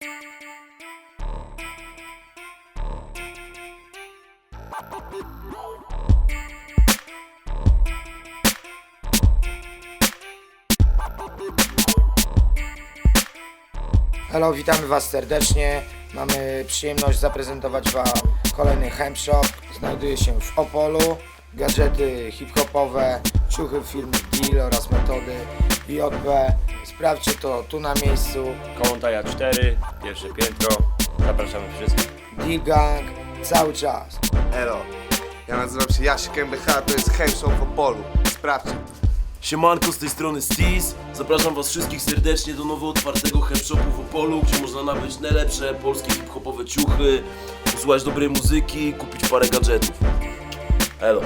Hello, witamy Was serdecznie. Mamy przyjemność zaprezentować Wam kolejny Hemp Shop. Znajduje się w Opolu. Gadżety hip-hopowe, ciuchy firmy Deal oraz metody JB. Sprawdźcie to tu na miejscu. Kołątaja 4, pierwsze piętro. Zapraszamy wszystkich. Deal Gang cały czas. Elo, ja nazywam się Jasiek MBH, to jest Hemshop w Opolu. Sprawdźcie. Siemanko, z tej strony Steez. Zapraszam was wszystkich serdecznie do nowo otwartego hemshopu w Opolu, gdzie można nabyć najlepsze polskie hip-hopowe ciuchy, posłuchać dobrej muzyki, kupić parę gadżetów. Elo.